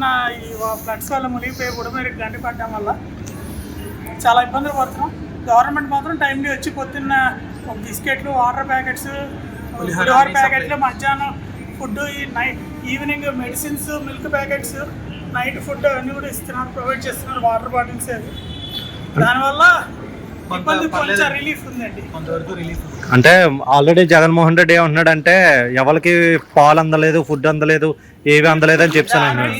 మొన్న ఈ ఫ్లడ్స్ వల్ల మునిగిపోయి బుడమేరికి గండి పడడం వల్ల చాలా ఇబ్బందులు పడుతున్నాం. గవర్నమెంట్ మాత్రం టైంలీ వచ్చి పొద్దున్న ఒక బిస్కెట్లు వాటర్ ప్యాకెట్స్ పులిహోర ప్యాకెట్లు మధ్యాహ్నం ఫుడ్ ఈ night evening medicines milk packets night food అన్నీ కూడా ఇస్తున్నారు ప్రొవైడ్ చేస్తున్నారు వాటర్ బాటిల్స్ అవి. దానివల్ల అంటే ఆల్రెడీ జగన్మోహన్ రెడ్డి ఏమంటున్నాడంటే ఎవరికి పాలు అందలేదు ఫుడ్ అందలేదు ఏవి అందలేదు అని ఆయనకి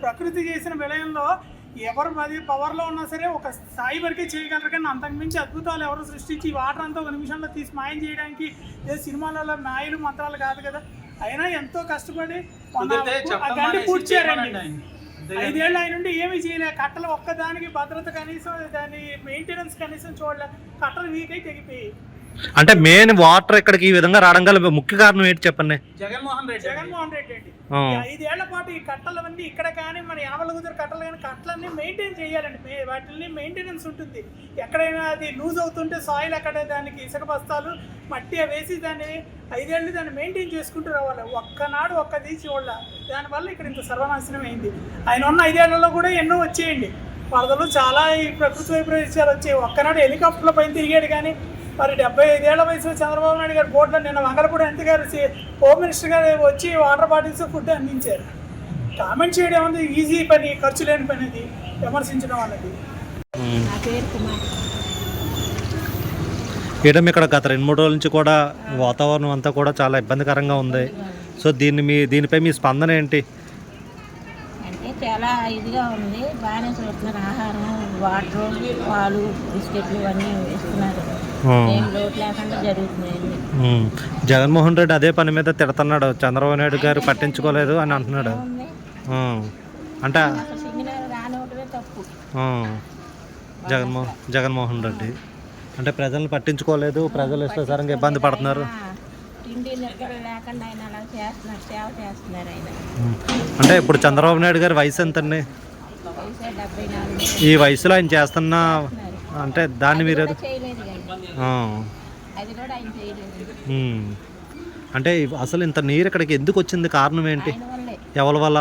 ప్రకృతి. చేసిన విలయంలో ఎవరు అది పవర్లో ఉన్నా సరే ఒక స్థాయి వరకే చేయగలరు కానీ అంతకుమించి అద్భుతాలు ఎవరు సృష్టించి ఈ వాటర్ అంతా ఒక నిమిషంలో తీసి మాయం చేయడానికి ఏ సినిమాలలో మాయలు మంత్రాలు కాదు కదా. అయినా ఎంతో కష్టపడి గండి. అంతేగాని ఐదేళ్ళు ఆయన. నుండి ఏమీ చేయలే. కట్టలు ఒక్కదానికి భద్రత కనీసం దాని మెయింటెనెన్స్ కనీసం చూడలే. కట్టలు వీక్ అయి తెగిపోయి అంటే మెయిన్ వాటర్ ఇక్కడికి ఈ విధంగా రావడం గల ముఖ్య కారణం ఏంటి చెప్పండి? జగన్మోహన్ రెడ్డి. జగన్మోహన్ రెడ్డి అండి ఐదేళ్ళ పాటు ఈ కట్టలవన్నీ ఇక్కడ కానీ మన యానవల కుదిరి కట్టలు కానీ కట్టలన్నీ మెయింటైన్ చేయాలండి. వాటిని మెయింటెనెన్స్ ఉంటుంది. ఎక్కడైనా అది లూజ్ అవుతుంటే సాయిల్ అక్కడ దానికి ఇసుక బస్తాలు మట్టి అవి వేసి దాన్ని ఐదేళ్ళు దాన్ని మెయింటైన్ చేసుకుంటూ రావాలి. ఒక్కనాడు ఒక్క తీసి వాళ్ళ దానివల్ల ఇక్కడ ఇంత సర్వనాశనం అయింది. ఆయన ఉన్న ఐదేళ్ళలో కూడా ఎన్నో వచ్చేయండి. వరదలు చాలా ఈ ప్రకృతి వైపరీత్యాలు వచ్చాయి. ఒక్కనాడు హెలికాప్టర్ల పైన తిరిగాడు కానీ మరి డెబ్బై ఐదేళ్ళ వయసులో చంద్రబాబు నాయుడు గారు బోర్డులో నిన్న మంగళపూడి ఎంపీ గారు హోమ్ మినిస్టర్ గారు వచ్చి వాటర్ బాటిల్స్ ఫుడ్ అందించారు. కామెంట్ చేయడం అనేది ఈజీ పని ఖర్చు లేని పని అది విమర్శించడం అన్నది. మేడం ఇక్కడ గత రెండు మూడు రోజుల నుంచి కూడా వాతావరణం అంతా కూడా చాలా ఇబ్బందికరంగా ఉంది. సో దీన్ని మీ దీనిపై మీ స్పందన ఏంటి? అంటే చాలా ఇదిగా ఉంది. బాగానే చూస్తున్నారు. ఆహారం వాటర్ పాలు బిస్కెట్లు అన్నీ వేస్తున్నారు. జగన్మోహన్ రెడ్డి అదే పని మీద తిడుతున్నాడు. చంద్రబాబు నాయుడు గారు పట్టించుకోలేదు అని అంటున్నాడు. అంటే. జగన్మోహన్ జగన్మోహన్ రెడ్డి. అంటే ప్రజలను పట్టించుకోలేదు. ప్రజలు ఇష్టాసారంగా ఇబ్బంది పడుతున్నారు. అంటే ఇప్పుడు చంద్రబాబు నాయుడు గారి వయసు ఎంతండి? ఈ వయసులో ఆయన చేస్తున్న అంటే దాన్ని మీరు కూడా చేయలేదు కానీ ఆ. అది కూడా ఆయన చేయలేదు. ఉమ్. అంటే అసలు ఇంత నీరు ఇక్కడికి ఎందుకు వచ్చింది కారణం ఏంటి? ఎవరి వల్ల.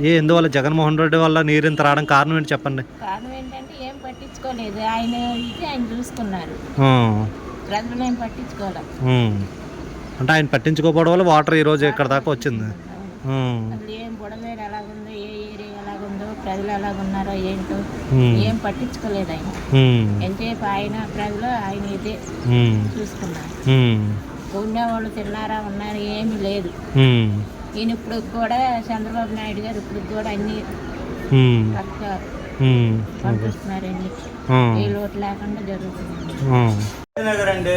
ఏ ఎందువల్ల? జగన్మోహన్ రెడ్డి వల్ల నీరు ఇంత రావడం కారణం ఏంటి చెప్పండి? కారణం ఏంటంటే ఏం పట్టించుకోలేదు. ఆయన ఇది ఆయన చూసుకున్నారు. ఆ. ప్రజలు ఏం పట్టించుకోలేదు ఉమ్. అంటే ఆయన పట్టించుకోకపోవడం వల్ల వాటర్ ఈరోజు ఇక్కడ దాకా వచ్చింది. ఉమ్. అసలు ఏం బుడమేరు ఎలాగుందో ఏ ఏరియా ప్రజలు ఎలాగున్నారో ఏంటో ఉమ్. ఏం పట్టించుకోలేదు ఆయన. ఎంతసేపు ఆయన ప్రజలు ఆయన ఇదే. చూసుకున్నారు. ఉండేవాళ్ళు తిన్నారా ఉన్నారు ఏమీ లేదు. ఈయన ఇప్పుడు కూడా చంద్రబాబు నాయుడు గారు ఇప్పుడు కూడా అన్ని ఉమ్. రక్త ఉమ్. పంపిస్తున్నారు అన్ని ఆ. ఏ లోటు లేకుండా జరుగుతుంది ఆ. నగర్ అండి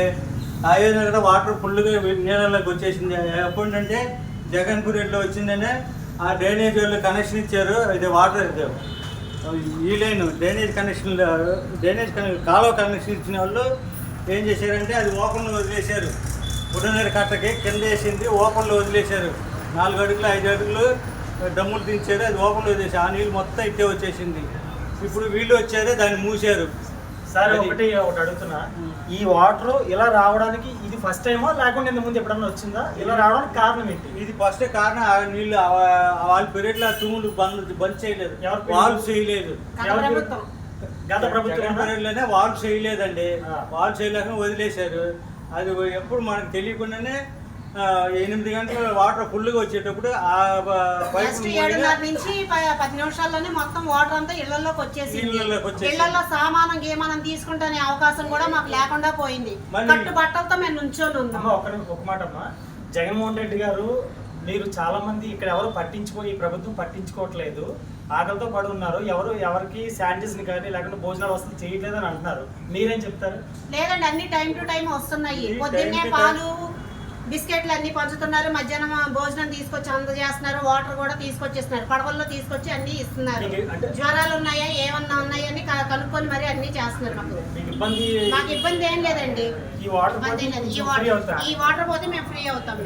ఆయుధ నగర్ వాటర్ ఫుల్గా నీళ్ళలోకి వచ్చేసింది ఎప్పుడంటే జగన్ పీరియడ్లో వచ్చిందంటే ఆ డ్రైనేజ్ వాళ్ళు కనెక్షన్ ఇచ్చారు. ఇది వాటర్ ఇది ఈ line drainage connection drainage connection కాలువ కనెక్షన్ ఇచ్చిన వాళ్ళు ఏం చేశారంటే అది ఓపెన్లో వదిలేశారు. ఉడనీరు కట్టకి కింద వేసింది ఓపెన్లో వదిలేశారు. నాలుగు అడుగులు ఐదు అడుగులు డమ్ములు దించారు అది ఓపెన్లో వదిలేసారు ఆ నీళ్ళు మొత్తం ఇట్టే వచ్చేసింది. ఇప్పుడు వీళ్ళు వచ్చారు దాన్ని మూసారు సార్ ఒకటి ఒకటి అడుగుతున్నా. ఈ వాటర్ ఇలా రావడానికి ఇది ఫస్ట్ టైమా లేకుండా ఇంత ముందు ఎప్పుడన్నా వచ్చిందా? ఇలా రావడానికి కారణం ఏంటి? ఇది ఫస్ట్ కారణం ఆ నీళ్ళు ఆ- వాళ్ళ పీరియడ్లో తూములు బంద్ బంద్ చేయలేదు. ఎవరి period? వాళ్ళు చేయలేదు. ఎవరు- గత జగన్ ప్రభుత్వం పీరియడ్లోనే వాళ్ళు చేయలేదండి. ఆ. వాళ్ళు చేయలేక వదిలేశారు. అది ఎప్పుడు మనకు తెలియకుండానే ఎనిమిది గంటల వాటర్ ఫుల్గా వచ్చేటప్పుడు ఆ పైపు ఏడున్నర నుంచి పది నిమిషాల్లోనే మొత్తం వాటర్ అంతా ఇళ్ళలోకి వచ్చేసింది. ఇళ్ళలో సామానం గీమానం తీసుకుంటానే అవకాశం కూడా మాకు లేకుండా పోయింది. కట్టు బట్టలతో మేము నుంచొని అమ్మ ఉన్నాం ఒక మాట అమ్మా జగన్మోహన్ రెడ్డి గారు మీరు చాలా మంది ఇక్కడ ఎవరు పట్టించుకో ఈ ప్రభుత్వం పట్టించుకోవట్లేదు. ఆకలితో పడి ఉన్నారు ఎవరు ఎవరికి శానిటైజర్ కానీ లేకుంటే భోజనాలు వసతులు చేయట్లేదు అని అంటున్నారు. మీరేం చెప్తారు? లేదండి అన్ని టైం టు టైం వస్తున్నాయి. పొద్దున్నే పాలు బిస్కెట్లు అన్ని పంచుతున్నారు మధ్యాహ్నం భోజనం తీసుకొచ్చి అందజేస్తున్నారు వాటర్ కూడా తీసుకొచ్చేస్తున్నారు పడవల్లో తీసుకొచ్చి అన్ని ఇస్తున్నారు. జ్వరాలు ఉన్నాయా ఏమన్నా ఉన్నాయా అని కనుక్కొని మరి అన్ని చేస్తున్నారు మాకు. మీకు ఇబ్బంది ఏం లేదండి. ఈ వాటర్ పోతే మేము ఫ్రీ అవుతాం.